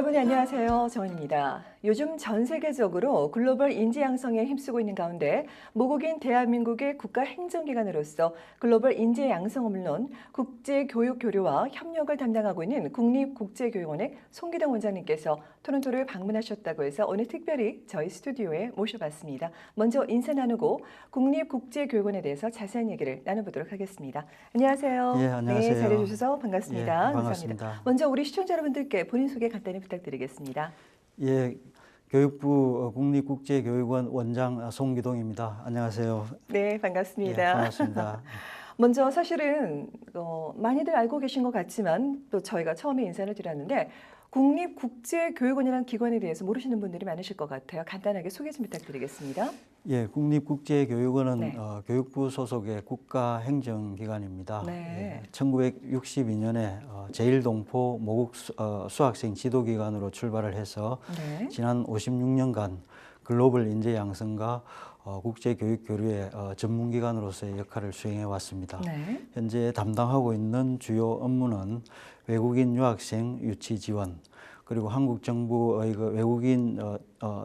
여러분 안녕하세요. 정은입니다. 요즘 전 세계적으로 글로벌 인재 양성에 힘쓰고 있는 가운데 모국인 대한민국의 국가 행정기관으로서 글로벌 인재 양성은 물론 국제 교육 교류와 협력을 담당하고 있는 국립국제교육원의 송기동 원장님께서 토론토를 방문하셨다고 해서 오늘 특별히 저희 스튜디오에 모셔봤습니다. 먼저 인사 나누고 국립국제교육원에 대해서 자세한 얘기를 나눠보도록 하겠습니다. 안녕하세요. 예, 안녕하세요. 네, 잘해주셔서 반갑습니다. 예, 감사합니다. 반갑습니다. 먼저 우리 시청자 여러분들께 본인 소개 간단히 부탁드리겠습니다. 예, 교육부 어, 국립국제교육원 원장 어, 송기동입니다. 안녕하세요. 네, 예, 반갑습니다. 반갑습니다. 먼저 사실은 어, 많이들 알고 계신 것 같지만 또 저희가 처음에 인사를 드렸는데 국립국제교육원이라는 기관에 대해서 모르시는 분들이 많으실 것 같아요. 간단하게 소개 좀 부탁드리겠습니다. 예, 국립국제교육원은 네. 어, 교육부 소속의 국가행정기관입니다. 네. 예, 1962년에 어, 제1동포 모국 수, 어, 수학생 지도기관으로 출발을 해서 네. 지난 56년간 글로벌 인재 양성과 어, 국제교육 교류의 어, 전문기관으로서의 역할을 수행해 왔습니다. 네. 현재 담당하고 있는 주요 업무는 외국인 유학생 유치 지원 그리고 한국 정부의 그 외국인 어, 어,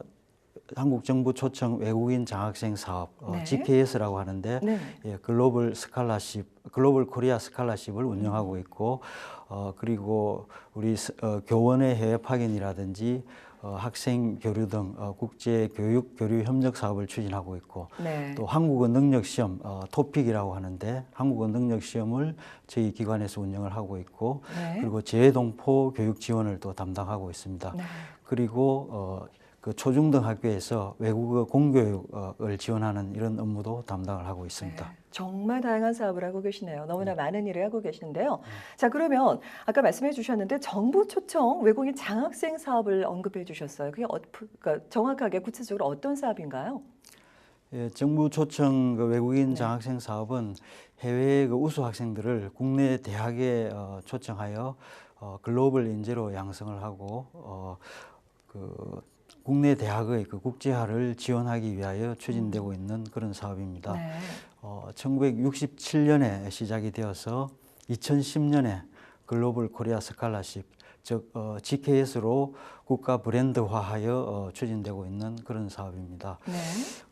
한국 정부 초청 외국인 장학생 사업 어, 네. GKS라고 하는데 네. 예, 글로벌 스칼라십, 글로벌 코리아 스칼라십을 운영하고 있고 어, 그리고 우리 스- 어, 교원의 해외 파견이라든지 어, 학생 교류 등 어, 국제 교육 교류 협력 사업을 추진하고 있고 네. 또 한국어 능력 시험 어, 토픽이라고 하는데 한국어 능력 시험을 저희 기관에서 운영을 하고 있고 네. 그리고 재외동포 교육 지원을 또 담당하고 있습니다. 네. 그리고 어, 그 초중등 학교에서 외국어 공교육을 지원하는 이런 업무도 담당을 하고 있습니다. 네, 정말 다양한 사업을 하고 계시네요. 너무나 많은 일을 하고 계시는데요. 자, 그러면 아까 말씀해 주셨는데 정부 초청 외국인 장학생 사업을 언급해 주셨어요. 그게 어, 그러니까 정확하게 구체적으로 어떤 사업인가요? 예, 정부 초청 그 외국인 네. 장학생 사업은 해외 그 우수 학생들을 국내 대학에 어, 초청하여 어, 글로벌 인재로 양성을 하고 어, 그 국내 대학의 그 국제화를 지원하기 위하여 추진되고 있는 그런 사업입니다. 네. 어, 1967년에 시작이 되어서 2010년에 글로벌 코리아 스칼라십 즉 어, GKS로 국가 브랜드화하여 어, 추진되고 있는 그런 사업입니다. 네.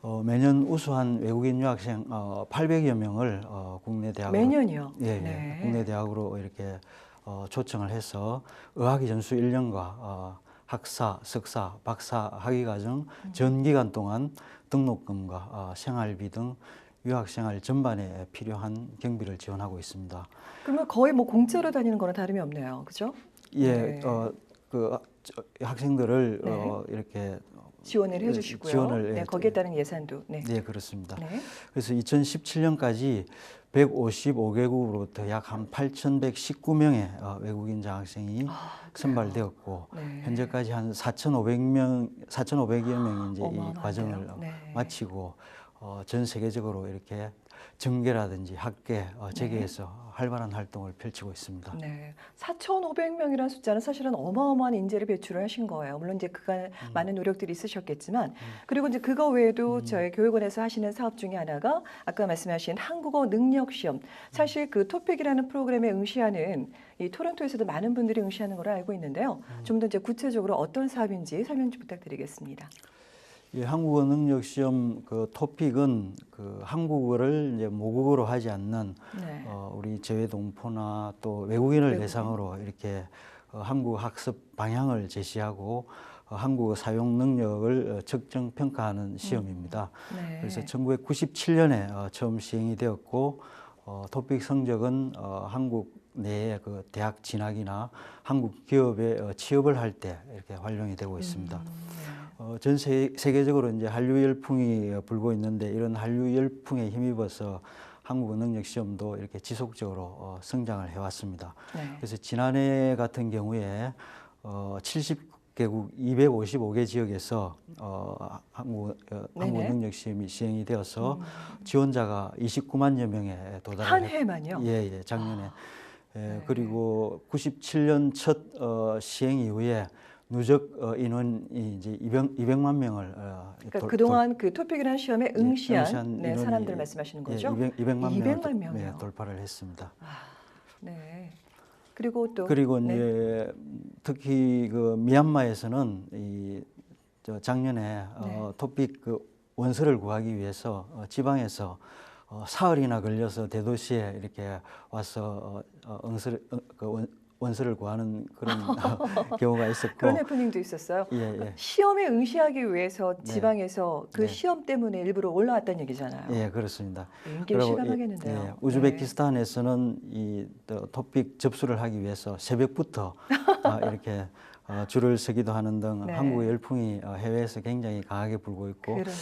어, 매년 우수한 외국인 유학생 어, 800여 명을 어, 국내 대학으로 매년이요. 예, 예, 네. 국내 대학으로 이렇게 어, 초청을 해서 의학위 전수 1년과 어, 학사, 석사, 박사 학위 과정 전 기간 동안 등록금과 어, 생활비 등 유학생활 전반에 필요한 경비를 지원하고 있습니다. 그러면 거의 뭐 공짜로 다니는 거랑 다름이 없네요. 그죠? 예, 네. 어, 그 저, 학생들을 네. 어, 이렇게 지원을 예, 해 주시고요. 지원을, 네, 예, 거기에 따른 예산도. 네. 네 그렇습니다. 네. 그래서 2017년까지 155개국으로부터 약 한 8,119명의 어, 외국인 장학생이 아, 선발되었고 네. 현재까지 한 4,500명, 4,500여 명이 이제 이. 과정을 어, 네. 마치고 어, 전 세계적으로 이렇게 정계라든지 학계, 어, 재계에서 활발한 활동을 펼치고 있습니다. 네. 4,500명이라는 숫자는 사실은 어마어마한 인재를 배출을 하신 거예요. 물론 이제 그간 많은 노력들이 있으셨겠지만, 그리고 이제 그거 외에도 저희 교육원에서 하시는 사업 중에 하나가 아까 말씀하신 한국어 능력 시험. 사실 그 토픽이라는 프로그램에 응시하는 이 토론토에서도 많은 분들이 응시하는 걸로 알고 있는데요. 좀 더 이제 구체적으로 어떤 사업인지 설명 좀 부탁드리겠습니다. 예, 한국어 능력 시험 그 토픽은 그 한국어를 이제 모국어로 하지 않는 네. 어, 우리 재외동포나 또 외국인을 외국인. 대상으로 이렇게 어, 한국 학습 방향을 제시하고 어, 한국어 사용 능력을 어, 측정 평가하는 시험입니다. 네. 그래서 1997년에 어, 처음 시행이 되었고 어, 토픽 성적은 어, 한국 내에 그 대학 진학이나 한국 기업에 어, 취업을 할 때 이렇게 활용이 되고 있습니다. 음, 네. 어, 전 세, 세계적으로 이제 한류 열풍이 어, 불고 있는데 이런 한류 열풍에 힘입어서 한국어 능력 시험도 이렇게 지속적으로 어, 성장을 해왔습니다. 네. 그래서 지난해 같은 경우에 어, 70개국 255개 지역에서 어, 한국 어. 음. 능력 시험이 시행이 되어서 지원자가 29만여 명에 도달을 한 했- 해만요. 아, 예, 예, 작년에. 예, 네. 그리고 97년 첫 어, 시행 이후에 누적 어, 인원이 이제 200, 200만 명을 어, 그러니까 돌- 그동안 그 토픽이라는 시험에 예, 응시한, 응시한 네, 사람들 말씀하시는 돌- 거죠? 예, 200, 200 만, 200만 명을. 네, 돌파를 했습니다. 아, 네. 그리고 또 그리고 네. 이제 특히 그 미얀마에서는 이저 작년에 네. 어, 토픽 그 원서를 구하기 위해서 어, 지방에서 어, 사흘이나 걸려서 대도시에 이렇게 와서 어, 어, 응서를 어, 그 원, 원서를 구하는 그런 경우가 있었고 그런 해프닝도 있었어요. 예, 예. 시험에 응시하기 위해서 네. 지방에서 그 네. 시험 때문에 일부러 올라왔다는 얘기잖아요. 예, 그렇습니다. 실감하겠는데요. 예, 네. 우즈베키스탄에서는 이또 토픽 접수를 하기 위해서 새벽부터 아, 이렇게 어, 줄을 서기도 하는 등 네. 한국의 열풍이 어, 해외에서 굉장히 강하게 불고 있고 그러네요.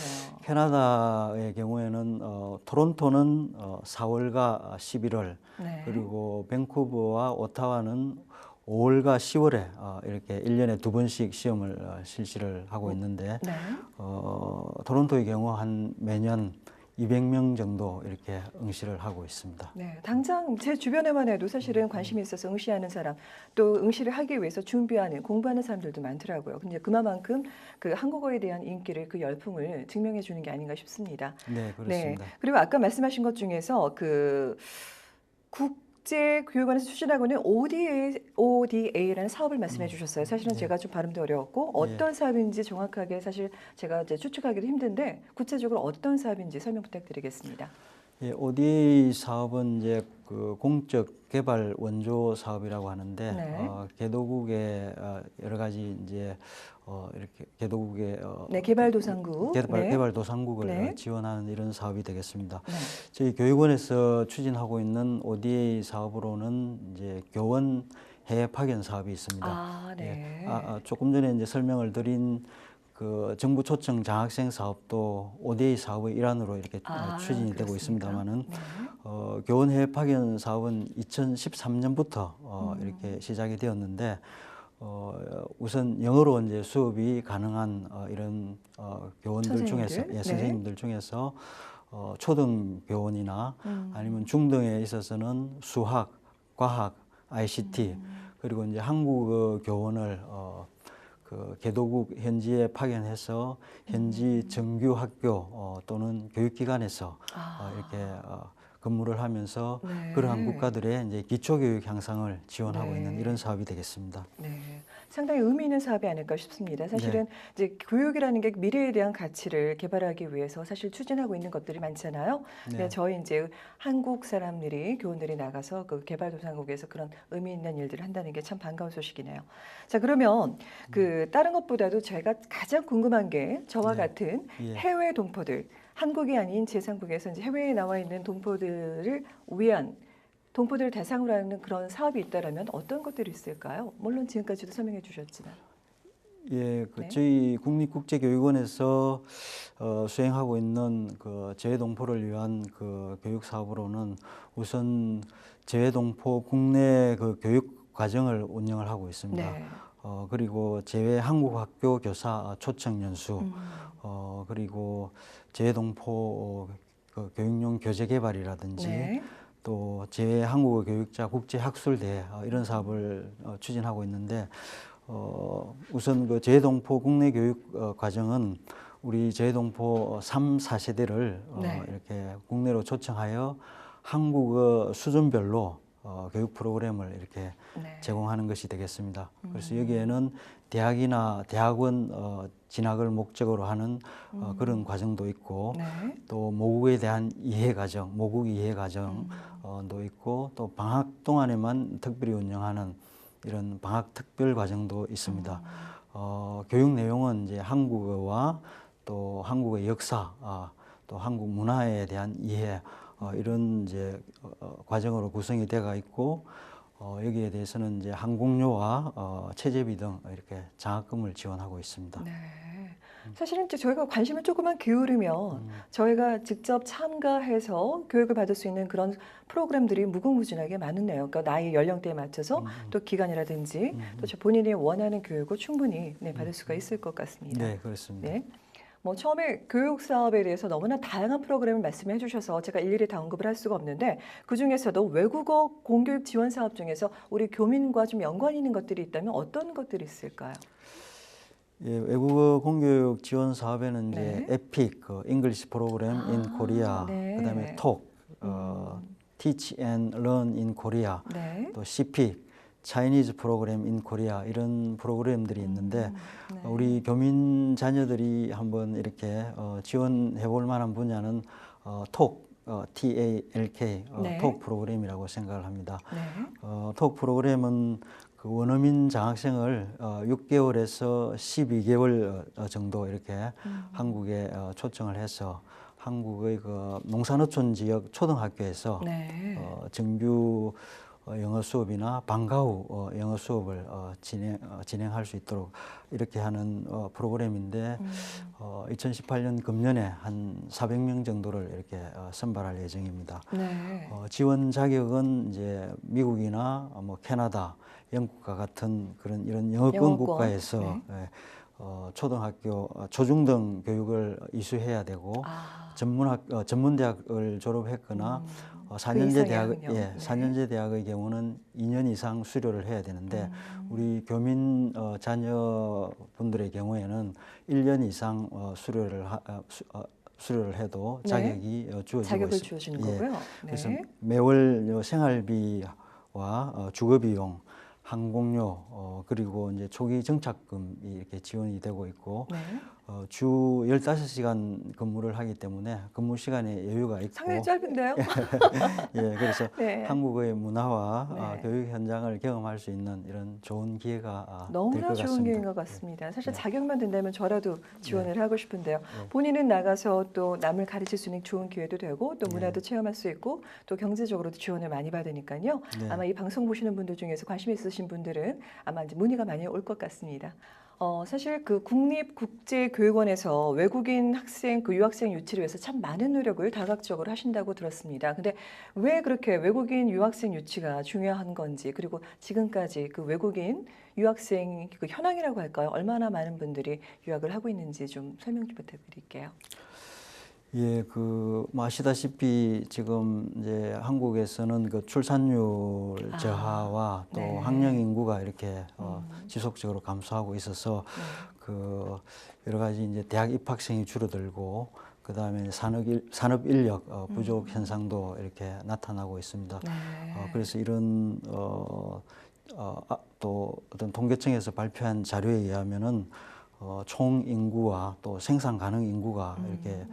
캐나다의 경우에는 어, 토론토는 어, 4월과 11월 네. 그리고 밴쿠버와 오타와는 5월과 10월에 어, 이렇게 1년에 두 번씩 시험을 어, 실시를 하고 있는데 네. 어, 토론토의 경우 한 매년 200명 정도 이렇게 응시를 하고 있습니다. 네, 당장 제 주변에만 해도 사실은 관심이 있어서 응시하는 사람, 또 응시를 하기 위해서 준비하는 공부하는 사람들도 많더라고요. 근데 그만큼 그 한국어에 대한 인기를 그 열풍을 증명해 주는 게 아닌가 싶습니다. 네, 그렇습니다. 그리고 아까 말씀하신 것 중에서 그 국 제 교육원에서 추진하고 있는 ODA, ODA라는 사업을 말씀해 주셨어요. 사실은 네. 제가 좀 발음도 어려웠고 어떤 사업인지 정확하게 사실 제가 이제 추측하기도 힘든데 구체적으로 어떤 사업인지 설명 부탁드리겠습니다. 예, ODA 사업은 이제 그 공적 개발 원조 사업이라고 하는데 네. 어, 개도국의 어, 여러 가지 이제 어, 이렇게 개도국의 어, 네, 개발도상국. 개발, 네. 개발도상국을 네. 어, 지원하는 이런 사업이 되겠습니다. 네. 저희 교육원에서 추진하고 있는 ODA 사업으로는 이제 교원 해외 파견 사업이 있습니다. 아, 네. 예. 아, 아, 조금 전에 이제 설명을 드린 그 정부 초청 장학생 사업도 ODA 사업의 일환으로 이렇게 어, 아, 추진이 되고 그렇습니까? 있습니다만은 네. 어, 교원 해외 파견 사업은 2013년부터 어, 음. 이렇게 시작이 되었는데 어, 우선 영어로 이제 수업이 가능한 어, 이런 어, 교원들 선생님들? 중에서 네. 예, 선생님들 중에서 어, 초등 교원이나 음. 아니면 중등에 있어서는 수학, 과학, ICT 음. 그리고 이제 한국어 교원을 어, 그 개도국 현지에 파견해서 현지 정규 학교 어, 또는 교육기관에서 어, 아, 이렇게 어, 근무를 하면서 네. 그러한 국가들의 이제 기초교육 향상을 지원하고 네. 있는 이런 사업이 되겠습니다. 네. 상당히 의미 있는 사업이 아닐까 싶습니다. 사실은 이제 교육이라는 게 미래에 대한 가치를 개발하기 위해서 사실 추진하고 있는 것들이 많잖아요. 네. 저희 이제 한국 사람들이 교원들이 나가서 그 개발도상국에서 그런 의미 있는 일들을 한다는 게 참 반가운 소식이네요. 자 그러면 그 다른 것보다도 제가 가장 궁금한 게 저와 네. 같은 예. 해외 동포들 한국이 아닌 제3국에서 이제 해외에 나와 있는 동포들을 위한 동포들을 대상으로 하는 그런 사업이 있다라면 어떤 것들이 있을까요? 물론 지금까지도 설명해 주셨지만. 예, 그 네. 저희 국립국제교육원에서 어, 수행하고 있는 그 재외동포를 위한 그 교육 사업으로는 우선 재외동포 국내 그 교육 과정을 운영을 하고 있습니다. 네. 어, 그리고 재외 한국학교 교사 초청 연수, 음. 어, 그리고 재외동포 그 교육용 교재 개발이라든지 네. 또 재외 한국어 교육자 국제 학술대 어, 이런 사업을 어, 추진하고 있는데 어, 우선 그 재외동포 국내 교육 어, 과정은 우리 재외동포 3, 4세대를 어, 네. 이렇게 국내로 초청하여 한국어 수준별로 어, 교육 프로그램을 이렇게 네. 제공하는 것이 되겠습니다. 그래서 음. 여기에는 대학이나 대학원 어, 진학을 목적으로 하는 어, 음. 그런 과정도 있고 네. 또 모국에 대한 이해 과정, 모국 이해 과정도 음. 있고 또 방학 동안에만 특별히 운영하는 이런 방학 특별 과정도 있습니다. 음. 어, 교육 내용은 이제 한국어와 또 한국의 역사, 아, 또 한국 문화에 대한 이해 어, 이런 이제 어, 어, 과정으로 구성이 되어 있고 어, 여기에 대해서는 이제 항공료와 어, 체제비 등 이렇게 장학금을 지원하고 있습니다. 네. 사실은 이제 저희가 관심을 조금만 기울이면 음. 저희가 직접 참가해서 교육을 받을 수 있는 그런 프로그램들이 무궁무진하게 많네요. 그러니까 나이 연령대에 맞춰서 음, 또 기간이라든지 음, 또 본인이 원하는 교육을 충분히 네, 받을 수가 있을 것 같습니다. 네, 그렇습니다. 네. 뭐 처음에 교육 사업에 대해서 너무나 다양한 프로그램을 말씀해 주셔서 제가 일일이 다 언급을 할 수가 없는데 그 중에서도 외국어 공교육 지원 사업 중에서 우리 교민과 좀 연관 있는 것들이 있다면 어떤 것들이 있을까요? 예, 외국어 공교육 지원 사업에는 이제 네. 에픽, 그 잉글리시 프로그램 인 아, 코리아, 네. 그다음에 톡, 어, 음, Teach and Learn in Korea, 네. 또 CP, 차이니즈 프로그램 인 코리아 이런 프로그램들이 있는데 음, 네. 우리 교민 자녀들이 한번 이렇게 어, 지원해 볼 만한 분야는 어, 톡 어, TALK 어, 네. 톡 프로그램이라고 생각을 합니다. 네. 어, 톡 프로그램은 그 원어민 장학생을 어, 6개월에서 12개월 어, 정도 이렇게 음. 한국에 어, 초청을 해서 한국의 그 농산어촌 지역 초등학교에서 네. 어, 정규 어, 영어 수업이나 방과 후 어, 영어 수업을 어, 진행 어, 진행할 수 있도록 이렇게 하는 어, 프로그램인데 음. 어, 2018년 금년에 한 400명 정도를 이렇게 어, 선발할 예정입니다. 네. 어, 지원 자격은 이제 미국이나 어, 뭐 캐나다, 영국과 같은 그런 이런 영어권, 영어권, 국가에서 네. 예, 어, 초등학교, 어, 초중등 교육을 이수해야 되고 아. 전문학 어, 전문대학을 졸업했거나 음. 어, 그 4년제 이상의 대학. 예, 네. 4년제 대학의 경우는 2년 이상 수료를 해야 되는데 음. 우리 교민 어, 자녀분들의 경우에는 1년 이상 어, 수료를 하, 어, 수, 어, 수료를 해도 네. 자격이 어, 주어지고 자격을 있습니다. 주어주는 예. 거고요. 그래서 네. 매월 요 생활비와 어, 주거비용, 항공료 어, 그리고 이제 초기 정착금이 이렇게 지원이 되고 있고 네. 어, 주 15시간 근무를 하기 때문에 근무 시간에 여유가 있고 상당히 짧은데요. 예, 그래서 네. 한국의 문화와 아, 네. 교육 현장을 경험할 수 있는 이런 좋은 기회가 아, 될 너무나 것 좋은 같습니다. 기회인 것 같습니다. 사실 네. 자격만 된다면 저라도 지원을 하고 싶은데요. 네. 본인은 나가서 또 남을 가르칠 수 있는 좋은 기회도 되고 또 네. 문화도 체험할 수 있고 또 경제적으로도 지원을 많이 받으니까요. 네. 아마 이 방송 보시는 분들 중에서 관심 있으신 분들은 아마 이제 문의가 많이 올 것 같습니다. 어, 사실 그 국립국제교육원에서 외국인 학생, 그 유학생 유치를 위해서 참 많은 노력을 다각적으로 하신다고 들었습니다. 근데 왜 그렇게 외국인 유학생 유치가 중요한 건지, 그리고 지금까지 그 외국인 유학생 그 현황이라고 할까요? 얼마나 많은 분들이 유학을 하고 있는지 좀 설명 좀 부탁드릴게요. 예, 그, 뭐 아시다시피 지금 이제 한국에서는 그 출산율 아, 저하와 또 네. 학령 인구가 이렇게 어, 음. 지속적으로 감소하고 있어서 네. 그 여러 가지 이제 대학 입학생이 줄어들고 그 다음에 산업, 일, 산업 인력 어, 부족 음. 현상도 이렇게 나타나고 있습니다. 네. 어, 그래서 이런 어, 어, 아, 또 어떤 통계청에서 발표한 자료에 의하면은 어, 총 인구와 또 생산 가능 인구가 이렇게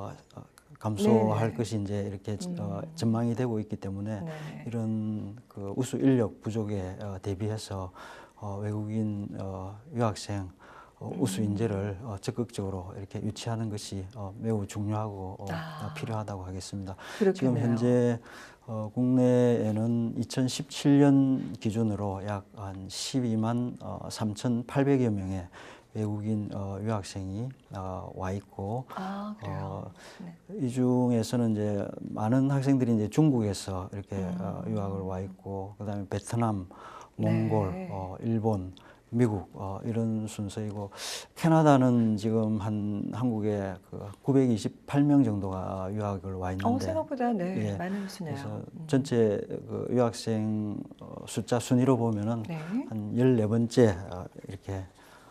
어, 어, 감소할 음. 네. 것이 이제 이렇게 어, 음. 전망이 되고 있기 때문에 네. 이런 그 우수 인력 부족에 어, 대비해서 어, 외국인 어, 유학생 어, 우수 음. 인재를 어, 적극적으로 이렇게 유치하는 것이 어, 매우 중요하고 어, 아. 필요하다고 하겠습니다. 그렇겠네요. 지금 현재 어, 국내에는 2017년 기준으로 약 한 12만 어, 3,800여 명의 외국인 어, 유학생이 어, 와 있고 아. 어, 네. 이 중에서는 이제 많은 학생들이 이제 중국에서 이렇게 음. 어, 유학을 와 있고 그다음에 베트남, 몽골, 네. 어, 일본, 미국 어, 이런 순서이고 캐나다는 지금 한 한국에 그 928명 정도가 유학을 와 있는데 어 생각보다 네 예, 많은 수네요. 그래서 음. 전체 그 유학생 어, 숫자 순위로 보면은 네. 한 14번째 어, 이렇게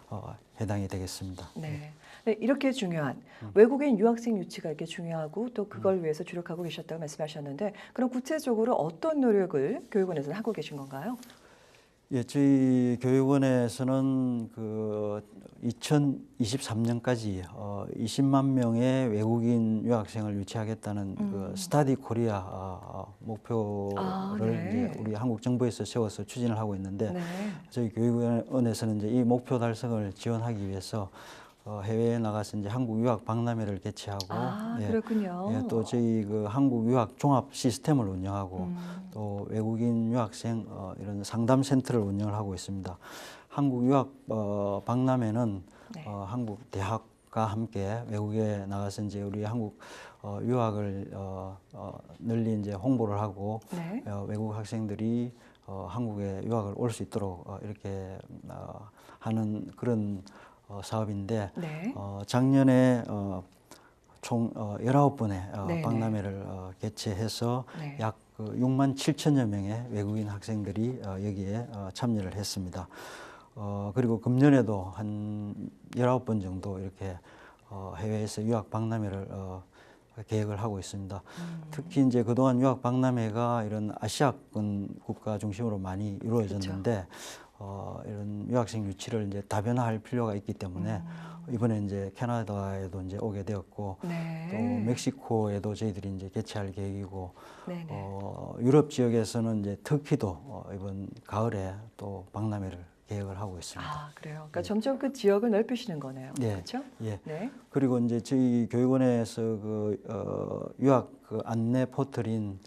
어, 해당이 되겠습니다. 네. 네, 이렇게 중요한 음. 외국인 유학생 유치가 이렇게 중요하고 또 그걸 위해서 주력하고 계셨다고 말씀하셨는데 그럼 구체적으로 어떤 노력을 교육원에서는 하고 계신 건가요? 예, 저희 교육원에서는 그 2023년까지 어, 20만 명의 외국인 유학생을 유치하겠다는 그 음. 스타디 코리아 어, 어, 목표를 아, 네. 이제 우리 한국 정부에서 세워서 추진을 하고 있는데 네. 저희 교육원에서는 이제 이 목표 달성을 지원하기 위해서 어, 해외에 나가서 이제 한국 유학 박람회를 개최하고 아 예, 그렇군요. 예, 또 저희 그 한국 유학 종합 시스템을 운영하고 음. 또 외국인 유학생 어, 이런 상담 센터를 운영을 하고 있습니다. 한국 유학 어, 박람회는 네. 어, 한국 대학 과 함께 외국에 나가서 이제 우리 한국 어, 유학을 어, 어, 널리 이제 홍보를 하고 네. 어, 외국 학생들이 어, 한국에 유학을 올 수 있도록 어, 이렇게 어, 하는 그런 어, 사업인데 네. 어, 작년에 어, 총 어, 19번의 어, 네네. 박람회를 어, 개최해서 네. 약그 6만 7천여 명의 외국인 학생들이 어, 여기에 어, 참여를 했습니다. 어, 그리고 금년에도 한 19번 정도 이렇게 어, 해외에서 유학 박람회를 어, 계획을 하고 있습니다. 음. 특히 이제 그동안 유학 박람회가 이런 아시아권 국가 중심으로 많이 이루어졌는데 어, 이런 유학생 유치를 이제 다변화할 필요가 있기 때문에 음. 이번에 이제 캐나다에도 이제 오게 되었고 네. 또 멕시코에도 저희들이 이제 개최할 계획이고 네네. 어, 유럽 지역에서는 이제 터키도 어, 이번 가을에 또 박람회를 계획을 하고 있습니다. 아 그래요. 그러니까 점점 그 지역을 넓히시는 거네요. 네. 그렇죠? 예. 네. 그리고 이제 저희 교육원에서 그 어, 유학 그 안내 포털인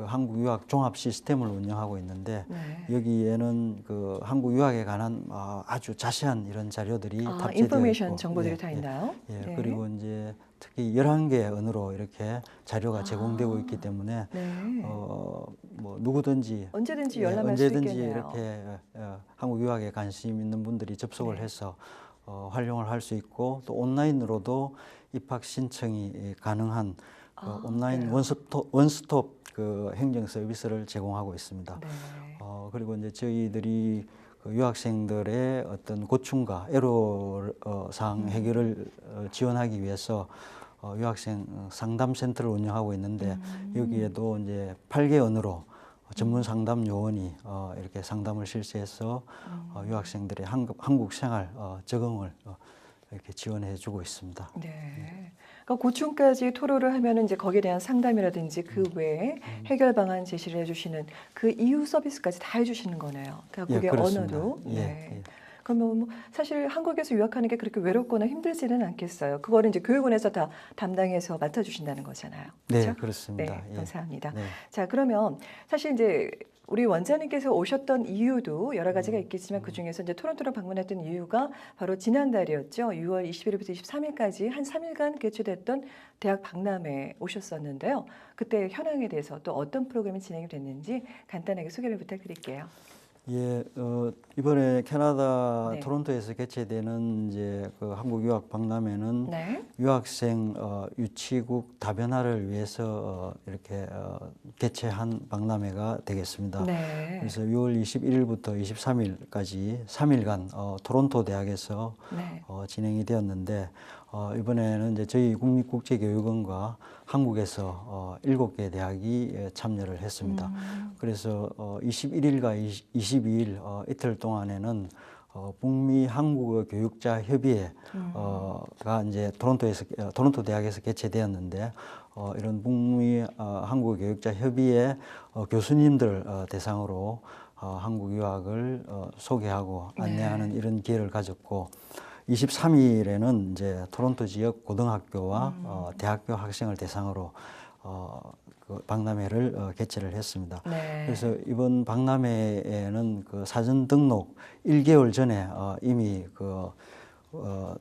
그 한국 유학 종합 시스템을 운영하고 있는데 네. 여기에는 그 한국 유학에 관한 어, 아주 자세한 이런 자료들이 아, 탑재되어 인포메이션 있고, 정보들이 예, 다 예. 있나요? 예, 네. 그리고 이제 특히 11개 언어로 이렇게 자료가 제공되고 아. 있기 때문에 네. 어, 뭐 누구든지 언제든지 예, 열람할 수 언제든지. 이렇게 어, 한국 유학에 관심 있는 분들이 접속을 네. 해서 어, 활용을 할 수 있고 또 온라인으로도 입학 신청이 예, 가능한 그 아, 온라인 그래요? 원스톱, 원스톱 그 행정 서비스를 제공하고 있습니다. 네. 어, 그리고 이제 저희들이 그 유학생들의 어떤 고충과 애로 어, 사항 해결을 어, 지원하기 위해서 어, 유학생 어, 상담 센터를 운영하고 있는데 음. 여기에도 이제 8개 언어로 전문 상담 요원이 어, 이렇게 상담을 실시해서 음. 어, 유학생들의 한국, 한국 생활 어, 적응을 어, 이렇게 지원해 주고 있습니다. 네. 그러니까 고충까지 토로를 하면은 이제 거기에 대한 상담이라든지 그 음. 외에 해결 방안 제시를 해주시는 그 이후 서비스까지 다 해주시는 거네요. 그러니까 그게 그렇습니다. 언어도. 예, 네. 예. 그러면 뭐 사실 한국에서 유학하는 게 그렇게 외롭거나 힘들지는 않겠어요. 그거를 이제 교육원에서 다 담당해서 맡아주신다는 거잖아요. 네, 그렇죠? 그렇습니다. 네, 예. 감사합니다. 네. 자, 그러면 사실 이제 우리 원장님께서 오셨던 이유도 여러 가지가 음, 있겠지만 그 중에서 이제 토론토를 방문했던 이유가 바로 지난달이었죠. 6월 21일부터 23일까지 한 3일간 개최됐던 대학 박람회에 오셨었는데요. 그때 현황에 대해서 또 어떤 프로그램이 진행이 됐는지 간단하게 소개를 부탁드릴게요. 예, 어, 이번에 캐나다 네. 토론토에서 개최되는 이제 그 한국 유학 박람회는 네. 유학생 어, 유치국 다변화를 위해서 어, 이렇게 어, 개최한 박람회가 되겠습니다. 네. 그래서 6월 21일부터 23일까지 3일간 어, 토론토 대학에서 네. 어, 진행이 되었는데 어, 이번에는 이제 저희 국립국제교육원과 한국에서 어, 7개 대학이 예, 참여를 했습니다. 음, 그래서 어, 21일과 22일 어, 이틀 동안에는 어, 북미 한국어 교육자 협의회 음. 어가 이제 토론토에서 어, 토론토 대학에서 개최되었는데 어, 이런 북미 어, 한국어 교육자 협의회 어, 교수님들 어, 대상으로 어, 한국 유학을 어, 소개하고 네. 안내하는 이런 기회를 가졌고 23일에는 이제 토론토 지역 고등학교와 음. 어, 대학교 학생을 대상으로 어, 그 박람회를 어, 개최를 했습니다. 네. 그래서 이번 박람회에는 그 사전 등록 1개월 전에 어, 이미 그 어,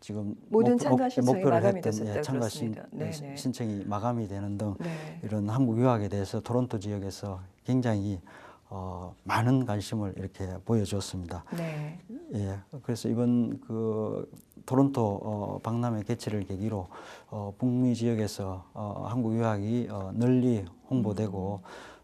지금 모든 목- 참가 목- 신청이 목표를 마감이 했던, 예, 참가 신. 네, 네. 신청이 마감이 되는 등 네. 이런 한국 유학에 대해서 토론토 지역에서 굉장히 어, 많은 관심을 이렇게 보여줬습니다. 네. 예, 그래서 이번 그 토론토 어, 박람회 개최를 계기로 어, 북미 지역에서 어, 한국 유학이 어, 널리 홍보되고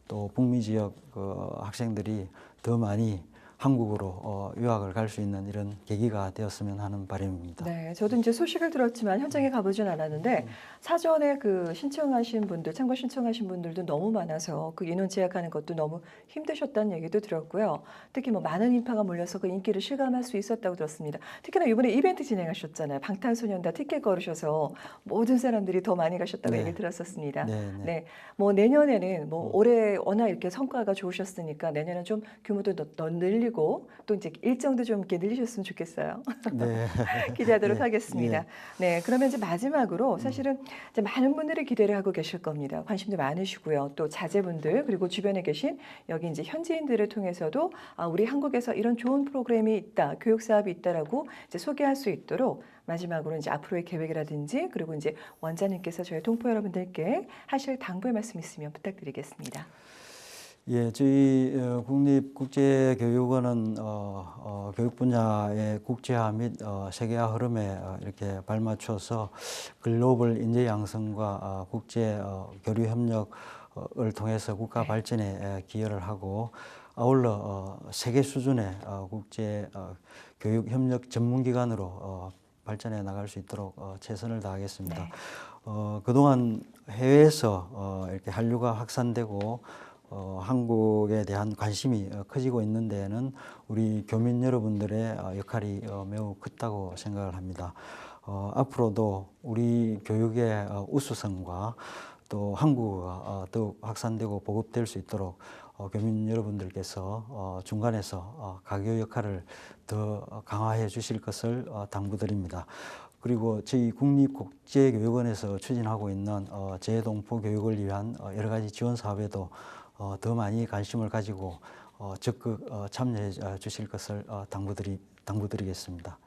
또 북미 지역 그 학생들이 더 많이 한국으로 어, 유학을 갈 수 있는 이런 계기가 되었으면 하는 바람입니다. 네, 저도 이제 소식을 들었지만 현장에 가보진 않았는데 사전에 그 신청하신 분들, 참고 신청하신 분들도 너무 많아서 그 인원 제약하는 것도 너무 힘드셨다는 얘기도 들었고요. 특히 뭐 많은 인파가 몰려서 그 인기를 실감할 수 있었다고 들었습니다. 특히나 이번에 이벤트 진행하셨잖아요. 방탄소년단 티켓 걸으셔서 모든 사람들이 더 많이 가셨다고 네. 얘기를 들었었습니다. 네, 네. 네, 뭐 내년에는 뭐 음. 올해 워낙 이렇게 성과가 좋으셨으니까 내년은 좀 규모도 더, 더 늘리고 또 이제 일정도 좀 이렇게 늘리셨으면 좋겠어요. 네. 기대하도록 예, 하겠습니다. 네, 그러면 이제 마지막으로 사실은 이제 많은 분들이 기대를 하고 계실 겁니다. 관심도 많으시고요. 또 자제분들 그리고 주변에 계신 여기 이제 현지인들을 통해서도 아, 우리 한국에서 이런 좋은 프로그램이 있다, 교육 사업이 있다라고 이제 소개할 수 있도록 마지막으로 이제 앞으로의 계획이라든지 그리고 이제 원장님께서 저희 동포 여러분들께 하실 당부의 말씀 있으면 부탁드리겠습니다. 예, 저희 어, 국립국제교육원은 어, 어, 교육 분야의 국제화 및 어, 세계화 흐름에 어, 이렇게 발맞춰서 글로벌 인재 양성과 어, 국제 어, 교류 협력을 통해서 국가 네. 발전에 에, 기여를 하고 아울러 어, 세계 수준의 어, 국제 어, 교육 협력 전문 기관으로 어, 발전해 나갈 수 있도록 어, 최선을 다하겠습니다. 네. 어, 그동안 해외에서 어, 이렇게 한류가 확산되고 어, 한국에 대한 관심이 어, 커지고 있는 데에는 우리 교민 여러분들의 어, 역할이 어, 매우 컸다고 생각을 합니다. 어, 앞으로도 우리 교육의 어, 우수성과 또 한국어가 어, 더욱 확산되고 보급될 수 있도록 어, 교민 여러분들께서 어, 중간에서 어, 가교 역할을 더 어, 강화해 주실 것을 어, 당부드립니다. 그리고 저희 국립국제교육원에서 추진하고 있는 어, 재동포 교육을 위한 어, 여러 가지 지원 사업에도 어, 더 많이 관심을 가지고 어, 적극 어, 참여해 어, 주실 것을 어, 당부드리, 당부드리겠습니다.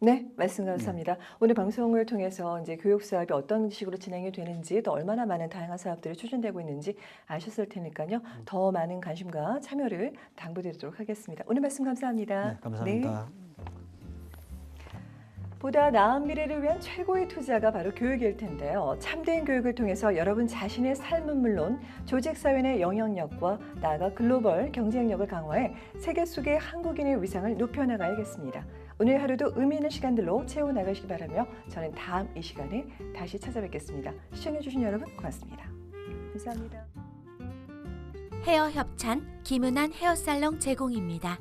네, 말씀 감사합니다. 오늘 방송을 통해서 이제 교육 사업이 어떤 식으로 진행이 되는지 또 얼마나 많은 다양한 사업들이 추진되고 있는지 아셨을 테니까요. 더 많은 관심과 참여를 당부드리도록 하겠습니다. 오늘 말씀 감사합니다. 네, 감사합니다. 보다 나은 미래를 위한 최고의 투자가 바로 교육일 텐데요. 참된 교육을 통해서 여러분 자신의 삶은 물론 조직 사회 내 영향력과 나아가 글로벌 경쟁력을 강화해 세계 속의 한국인의 위상을 높여나가야겠습니다. 오늘 하루도 의미 있는 시간들로 채워나가시기 바라며 저는 다음 이 시간에 다시 찾아뵙겠습니다. 시청해주신 여러분 고맙습니다. 감사합니다. 헤어 협찬 김은한 헤어살롱 제공입니다.